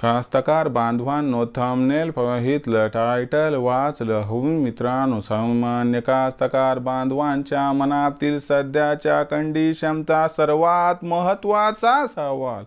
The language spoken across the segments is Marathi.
कास्तकार बांधवांनो थंबनेल पाहितलं टायटल वाचलं होऊन मित्रांनो सामान्य कास्तकार बांधवांच्या मनातील सध्याच्या कंडिशनचा सर्वात महत्त्वाचा सवाल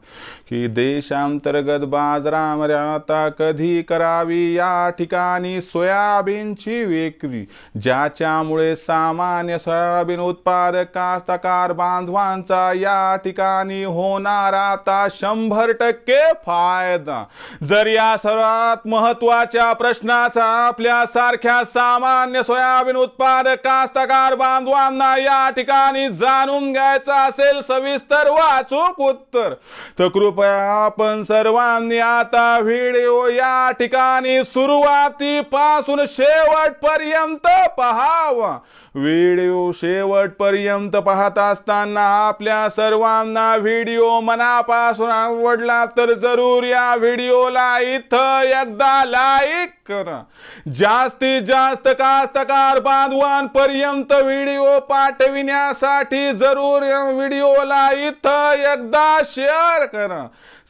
की देशांतर्गत बाजारामध्ये आता कधी करावी या ठिकाणी सोयाबीनची विक्री ज्याच्यामुळे सामान्य सोयाबीन उत्पादक कास्तकार बांधवांचा या ठिकाणी होणार आता शंभर टक्के फायदा? जर या सर्वात महत्त्वाच्या प्रश्नाचा आपल्या सारख्या सामान्य सोयाबीन उत्पादक कास्तकार बांधवांना या ठिकाणी जाणून घ्यायचं असेल सविस्तर वाचूक उत्तर. तर कृपया आपण सर्वांनी आता व्हिडिओ या ठिकाणी सुरुवातीपासून शेवटपर्यंत पहावा. व्हिडिओ शेवटपर्यंत पाहत असताना आपल्या सर्वांना व्हिडिओ मनापासून आवडला तर जरूर या व्हिडिओला इथं एकदा लाईक करा. जास्तीत जास्त कास्तकार बांधवांपर्यंत व्हिडिओ पाठविण्यासाठी जरूर व्हिडिओला इथं एकदा शेअर करा.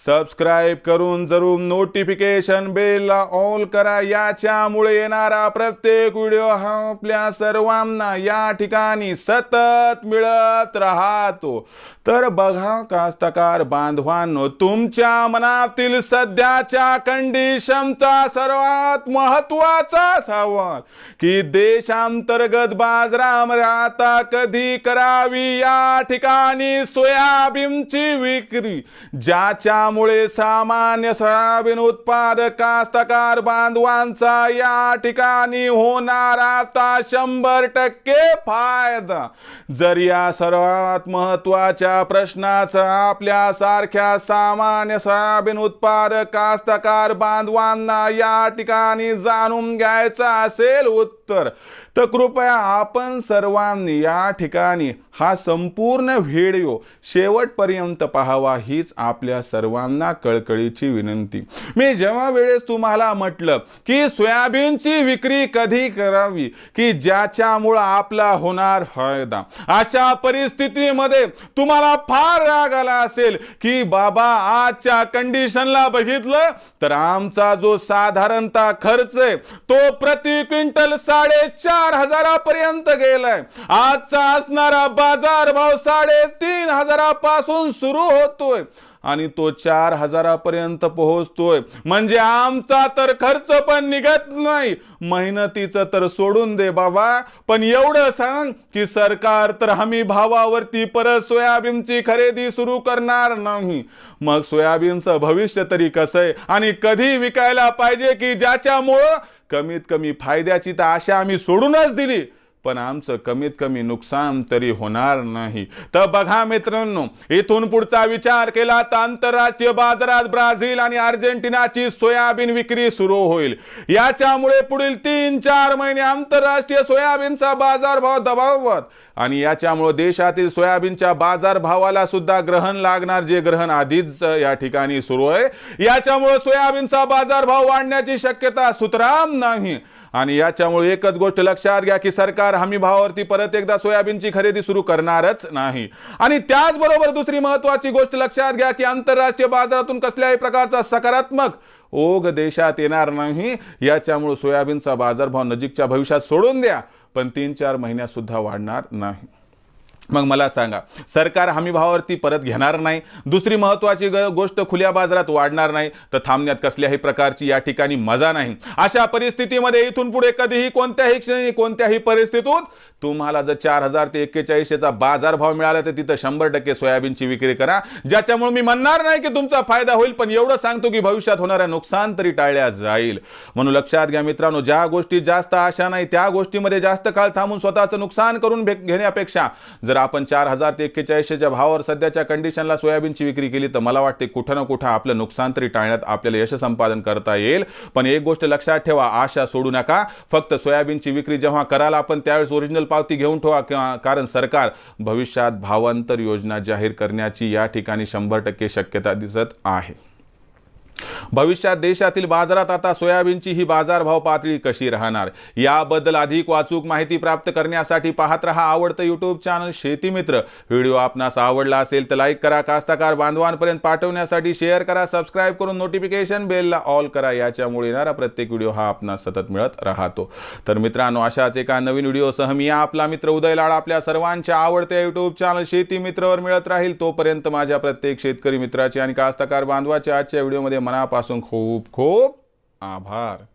सबस्क्राईब करून जरूर नोटिफिकेशन बेलला ऑल करा. याच्यामुळे येणारा प्रत्येक व्हिडिओ हा आपल्या सर्वांना या ठिकाणी सतत मिळत राहतो. तर बघा कास्तकार बांधवांनो तुमच्या मनातील सध्याच्या कंडिशनचा सर्वात महत्त्वाचा सवाल की देशांतर्गत बाजारामध्ये आता कधी करावी या ठिकाणी सोयाबीनची विक्री ज्याच्यामुळे सामान्य सोयाबीन उत्पादक कास्तकार बांधवांचा या ठिकाणी होणार आता शंभर टक्के फायदा. जर या सर्वात महत्त्वाच्या प्रश्नाचा आपल्या सारख्या सामान्य सोयाबीन उत्पादक कास्तकार बांधवांना या ठिकाणी जाणून घ्यायचं असेल उत्तर. तर कृपया आपण सर्वांनी या ठिकाणी हा संपूर्ण व्हिडिओ शेवटपर्यंत पाहावा हीच आपल्या सर्वांना कळकळीची विनंती. मी जेव्हा वेळेस तुम्हाला म्हटलं की सोयाबीनची विक्री कधी करावी की ज्याच्यामुळं आपला होणार फायदा अशा परिस्थितीमध्ये तुम्हाला फार राग आला असेल की बाबा आजच्या कंडिशनला बघितलं तर आमचा जो साधारणतः खर्च आहे तो प्रति क्विंटल साडेचार हजारापर्यंत गेलाय. आजचा असणारा बाजार भाव साडेतीन हजारापासून सुरू होतोय आणि तो चार हजारापर्यंत पोहोचतोय. म्हणजे आमचा तर खर्च पण निघत नाही. मेहनतीचं तर सोडून दे बाबा. पण एवढं सांग की सरकार तर हमी भावावरती परत सोयाबीनची खरेदी सुरू करणार नाही. मग सोयाबीनचं भविष्य तरी कसं आहे? आणि कधी विकायला पाहिजे की ज्याच्यामुळं? कमीत कमी फायद्याची तर आशा आम्ही सोडूनच दिली. पण आमचं कमीत कमी नुकसान तरी होणार नाही. तर बघा मित्रांनो इथून पुढचा विचार केला तर आंतरराष्ट्रीय बाजारात ब्राझील आणि अर्जेंटिनाची सोयाबीन विक्री सुरू होईल. याच्यामुळे पुढील तीन चार महिने आंतरराष्ट्रीय सोयाबीनचा बाजारभाव दबावत आणि याच्यामुळे देशातील सोयाबीनच्या बाजारभावाला सुद्धा ग्रहण लागणार जे ग्रहण आधीच या ठिकाणी सुरू आहे. याच्यामुळे सोयाबीनचा बाजारभाव वाढण्याची शक्यता सुतराम नाही. आणि याच्यामुळे एकच गोष्ट लक्षात घ्या की सरकार हमी भावावरती परत एकदा सोयाबीनची खरेदी सुरू करणारच नाही. आणि त्याचबरोबर दुसरी महत्वाची गोष्ट लक्षात घ्या की आंतरराष्ट्रीय बाजारातून कसल्याही प्रकारचा सकारात्मक ओघ देशात येणार नाही. याच्यामुळे सोयाबीनचा बाजारभाव नजीकच्या भविष्यात सोडून द्या पण तीन चार महिन्यात सुद्धा वाढणार नाही. मग मला सांगा सरकार हमी भावावरती परत घेणार नाही दुसरी महत्त्वाची ग- गोष्ट खुल्या बाजारात वाढणार नाही तर थांबण्यात कसल्याही प्रकारची या ठिकाणी मजा नाही. अशा परिस्थितीमध्ये इथून पुढे कधीही कोणत्याही क्षणी कोणत्याही परिस्थितीत तुम्हाला जर चार हजार ते एक्केचाळीसशेचा बाजारभाव मिळाला तर तिथं शंभर टक्के सोयाबीनची विक्री करा. ज्याच्यामुळे मी म्हणणार नाही की तुमचा फायदा होईल पण एवढं सांगतो की भविष्यात होणाऱ्या नुकसान तरी टाळल्या जाईल. म्हणून लक्षात घ्या मित्रांनो ज्या गोष्टी जास्त आशा नाही त्या गोष्टीमध्ये जास्त काळ थांबून स्वतःचं नुकसान करून घेण्यापेक्षा जर आपण चार हजार ते एक्केचाळीसशेच्या भावावर सध्याच्या कंडिशनला सोयाबीनची विक्री केली तर मला वाटते कुठं ना कुठं आपलं नुकसान तरी टाळण्यात आपल्याला यश संपादन करता येईल. पण एक गोष्ट लक्षात ठेवा आशा सोडू नका. फक्त सोयाबीनची विक्री जेव्हा कराल आपण त्यावेळेस ओरिजिनल पावती घेऊन ठेवा किंवा कारण सरकार भविष्यात भावांतर योजना जाहीर करण्याची या ठिकाणी शंभर टक्के शक्यता दिसत आहे. भविष्यात देशातील बाजारात आता सोयाबीनची ही बाजारभाव पातळी कशी राहणार? याबद्दल अधिक वाचूक माहिती प्राप्त करण्यासाठी पाहत रहा आवडतं युट्यूब चॅनल शेतीमित्र. व्हिडिओ आपणास आवडला असेल तर लाईक करा कास्तकार बांधवांपर्यंत पाठवण्यासाठी शेअर करा सबस्क्राईब करून नोटिफिकेशन बेलला ऑल करा. याच्यामुळे येणारा प्रत्येक व्हिडिओ हा आपणास सतत मिळत राहतो. तर मित्रांनो अशाच एका नवीन व्हिडिओसह मी आपला मित्र उदय लाड आपल्या सर्वांच्या आवडत्या युट्यूब चॅनल शेती मित्रवर मिळत राहील. तोपर्यंत माझ्या प्रत्येक शेतकरी मित्राचे आणि कास्तकार बांधवाच्या आजच्या व्हिडिओमध्ये मनापासून खूप खूप आभार.